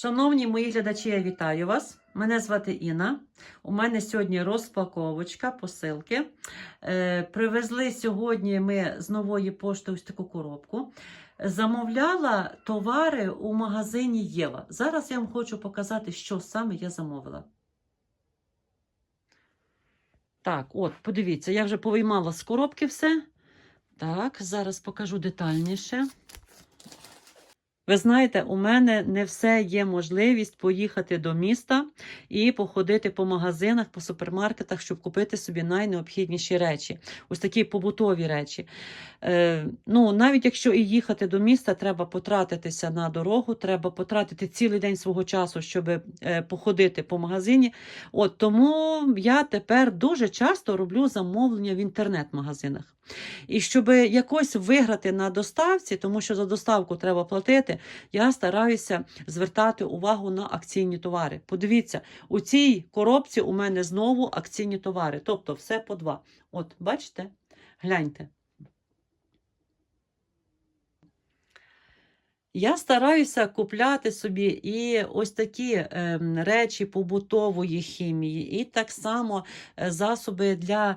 Шановні мої глядачі, я вітаю вас. Мене звати Інна. У мене сьогодні розпаковочка посилки. Е, привезли сьогодні ми з нової пошти ось таку коробку. Замовляла товари у магазині Єва. Зараз я вам хочу показати, що саме я замовила. Так, от, подивіться, я вже повиймала з коробки все. Так, зараз покажу детальніше. Ви знаєте, у мене не все є можливість поїхати до міста і походити по магазинах, по супермаркетах, щоб купити собі найнеобхідніші речі, ось такі побутові речі. Е, ну, навіть якщо і їхати до міста, треба потратитися на дорогу, треба потратити цілий день свого часу, щоб е, походити по магазині. От тому я тепер дуже часто роблю замовлення в інтернет-магазинах. І щоб якось виграти на доставці, тому що за доставку треба платити, я стараюся звертати увагу на акційні товари. Подивіться, у цій коробці у мене знову акційні товари, тобто все по два. От, бачите? Гляньте. Я стараюся купляти собі і ось такі ем, речі побутової хімії, і так само е, засоби для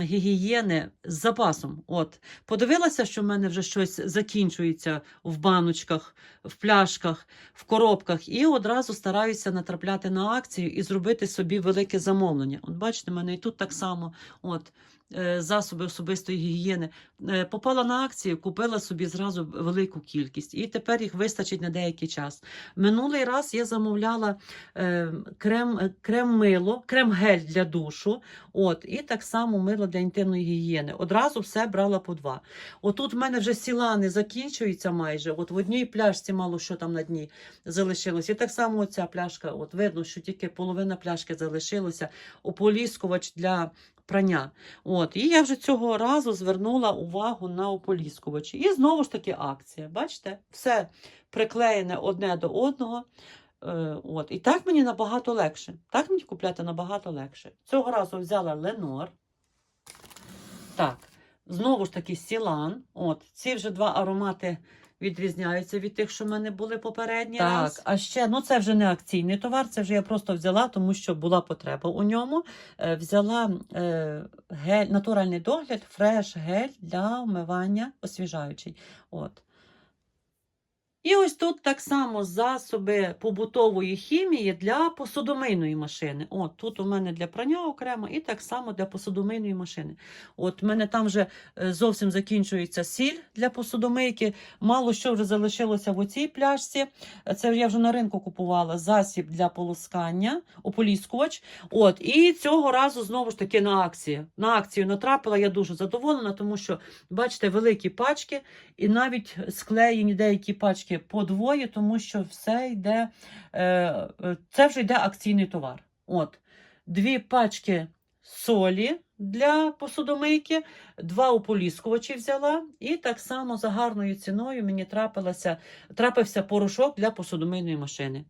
гігієни з запасом. От, подивилася, що в мене вже щось закінчується в баночках, в пляшках, в коробках, і одразу стараюся натрапляти на акцію і зробити собі велике замовлення. От бачите, в мене і тут так само. От, Засоби особистої гігієни. Е, Попала на акцію, купила собі зразу велику кількість, і тепер їх вистачить на деякий час. Минулий раз я замовляла е, крем, е, крем-мило, крем-гель для душу, от, і так само мило для інтимної гігієни. Одразу все брала по два. Отут в мене вже сілани закінчуються майже. От в одній пляшці мало що там на дні залишилось. І так само оця пляшка, от видно, що тільки половина пляшки залишилося. Ополіскувач для прання. От, і я вже цього разу звернула увагу на ополіскувачі. І знову ж таки акція. Бачите, все приклеєне одне до одного. Е, от. І так мені набагато легше. Так мені купляти набагато легше. Цього разу взяла Ленор. Так, знову ж таки Сілан. От, ці вже два аромати відрізняються від тих, що в мене були попередні. Так, раз. а ще ну це вже не акційний товар, це вже я просто взяла, тому що була потреба у ньому. Е, взяла е, гель, натуральний догляд, фреш гель для вмивання освіжаючий. От. І ось тут так само засоби побутової хімії для посудомийної машини. От тут у мене для прання окремо, і так само для посудомийної машини. От в мене там вже е, зовсім закінчується сіль для посудомийки. Мало що вже залишилося в оцій пляшці. Це я вже на ринку купувала засіб для полоскання, ополіскувач. От, і цього разу знову ж таки на акції. На акцію натрапила, я дуже задоволена, тому що, бачите, великі пачки, і навіть склеєні деякі пачки подвоє, тому що все йде, е, е, це вже йде акційний товар. От, Дві пачки солі для посудомийки, два ополіскувачі взяла, і так само за гарною ціною мені трапилося, трапився порошок для посудомийної машини.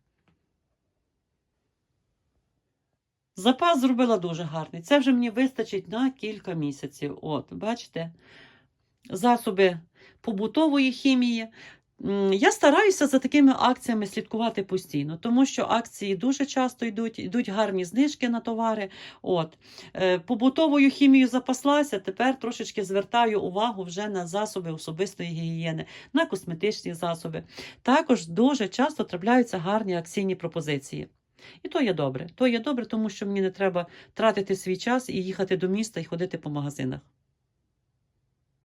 Запас зробила дуже гарний. Це вже мені вистачить на кілька місяців. От, бачите? Засоби побутової хімії. Я стараюся за такими акціями слідкувати постійно, тому що акції дуже часто йдуть, йдуть гарні знижки на товари. От. Е, Побутовою хімією запаслася, тепер трошечки звертаю увагу вже на засоби особистої гігієни, на косметичні засоби. Також дуже часто трапляються гарні акційні пропозиції. І то є добре. То є добре, тому що мені не треба тратити свій час і їхати до міста і ходити по магазинах.